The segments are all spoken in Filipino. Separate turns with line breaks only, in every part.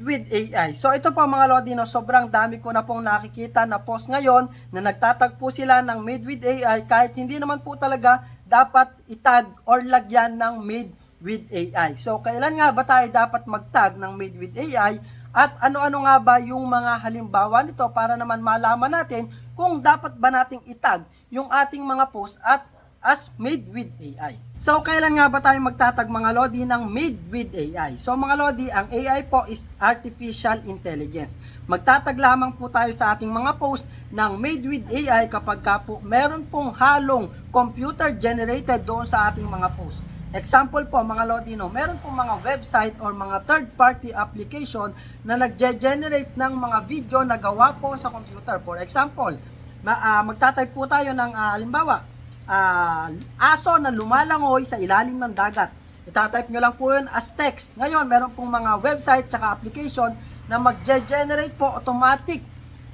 Made with AI. So ito po mga Lodi, no, sobrang dami ko na pong nakikita na post ngayon na nagtatagpo sila ng Made with AI kahit hindi naman po talaga dapat itag or lagyan ng Made with AI. So kailan nga ba tayo dapat magtag ng Made with AI at ano-ano nga ba yung mga halimbawa nito para naman malaman natin kung dapat ba nating itag yung ating mga post at as made with AI. So, kailan nga ba tayo magtatag mga Lodi ng made with AI? So, mga Lodi, ang AI po is artificial intelligence. Magtatag lamang po tayo sa ating mga post ng made with AI kapag ka po meron pong halong computer generated doon sa ating mga post. Example po mga Lodi, no, meron pong mga website or mga third party application na nagge-generate ng mga video na gawa po sa computer. For example, ma, ah, magtatype po tayo ng ah, halimbawa, ah, aso na lumalangoy sa ilalim ng dagat. Itatype nyo lang po yun as text. Ngayon, meron pong mga website tsaka application na mag-generate po automatic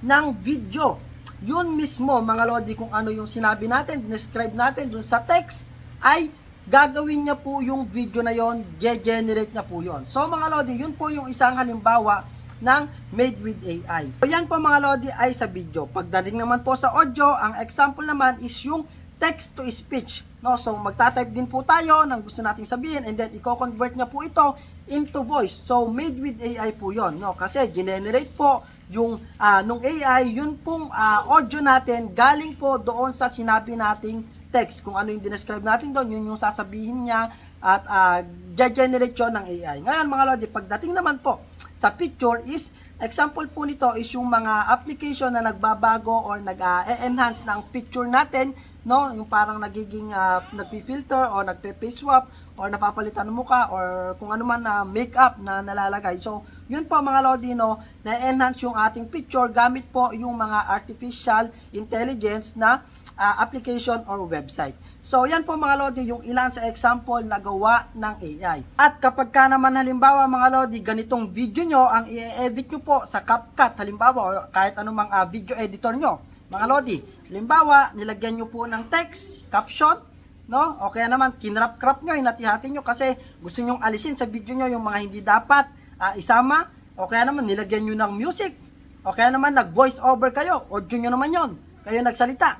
ng video. Yun mismo, mga Lodi, kung ano yung sinabi natin, describe natin dun sa text, ay gagawin niya po yung video na yon, generate niya po yon. So mga Lodi, yun po yung isang halimbawa ng Made with AI. So yan po mga Lodi ay sa video. Pagdating naman po sa audio, ang example naman is yung text to speech. No, so magta-type din po tayo ng gusto nating sabihin and then i-convert niya po ito into voice. So made with AI po 'yon, no? Kasi generate po yung ah, nung AI, yun pong ah, audio natin galing po doon sa sinabi nating text. Kung ano yung dinescribe natin doon, yun yung sasabihin niya at uh, generate yun ng AI. Ngayon mga Lodi, pagdating naman po sa picture is, example po nito is yung mga application na nagbabago or nag-enhance ng picture natin, no? Yung parang nagiging uh, nagpi-filter or nagpe-face swap or napapalitan ng mukha or kung ano man na makeup na nalalagay. So, yun po mga Lodi, no, na-enhance yung ating picture gamit po yung mga artificial intelligence na uh, application or website. So, yan po mga Lodi, yung ilan sa example na gawa ng AI. At kapag ka naman halimbawa mga Lodi, ganitong video nyo, ang i-edit nyo po sa CapCut, halimbawa, or kahit anumang uh, video editor nyo, mga Lodi, halimbawa, nilagyan nyo po ng text, caption, no? O kaya naman, kinrap-crap nyo, hinati-hati nyo kasi gusto nyo alisin sa video nyo yung mga hindi dapat uh, isama, o kaya naman, nilagyan nyo ng music, o kaya naman, nag-voice over kayo, audio nyo naman yon kayo nagsalita,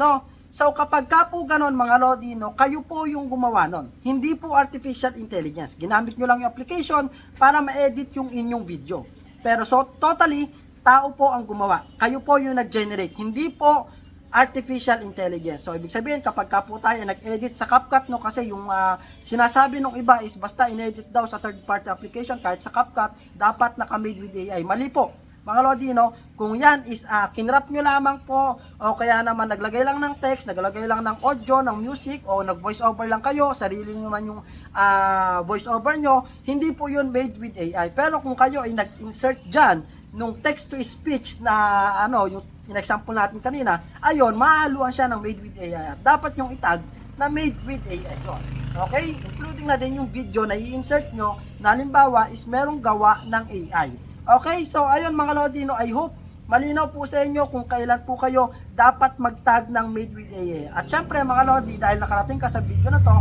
No? So kapag ka po ganon mga Lodi, no, kayo po yung gumawa nun. Hindi po artificial intelligence. Ginamit nyo lang yung application para ma-edit yung inyong video. Pero so totally, tao po ang gumawa. Kayo po yung nag-generate. Hindi po artificial intelligence. So ibig sabihin kapag ka po tayo nag-edit sa CapCut no kasi yung uh, sinasabi ng iba is basta inedit daw sa third party application kahit sa CapCut dapat naka-made with AI. Mali po mga Lodi, no? Kung yan is uh, kinrap nyo lamang po o kaya naman naglagay lang ng text, naglagay lang ng audio, ng music o nag-voice over lang kayo, sarili nyo man yung uh, voice over nyo, hindi po yun made with AI. Pero kung kayo ay nag-insert dyan nung text to speech na ano, yung in-example natin kanina, ayon, mahaluan siya ng made with AI. At dapat yung itag na made with AI yun. Okay? Including na din yung video na i-insert nyo na halimbawa is merong gawa ng AI. Okay, so ayun mga Lodino, I hope malinaw po sa inyo kung kailan po kayo dapat mag-tag ng Made with AI. At syempre mga Lodi, dahil nakarating ka sa video na to,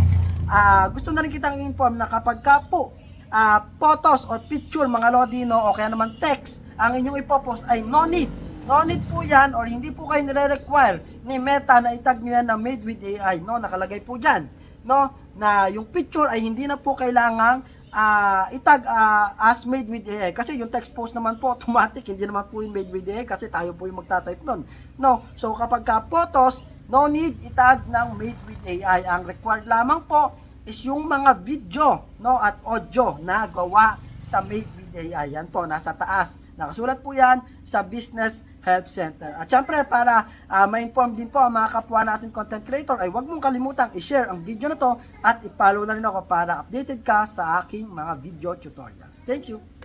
uh, gusto na rin kitang inform na kapag ka po uh, photos or picture mga Lodino o kaya naman text ang inyong ipopost ay no need. No need po yan or hindi po kayo nire-require ni Meta na itag nyo yan na Made with AI. No, nakalagay po dyan. No, na yung picture ay hindi na po kailangang uh, itag uh, as made with AI kasi yung text post naman po automatic hindi naman po yung made with AI kasi tayo po yung magta-type nun no so kapag ka photos no need itag ng made with AI ang required lamang po is yung mga video no at audio na gawa sa made with AI yan po nasa taas nakasulat po yan sa business Help Center. At syempre, para uh, ma-inform din po ang mga kapwa natin content creator, ay huwag mong kalimutang i-share ang video na to at i-follow na rin ako para updated ka sa aking mga video tutorials. Thank you!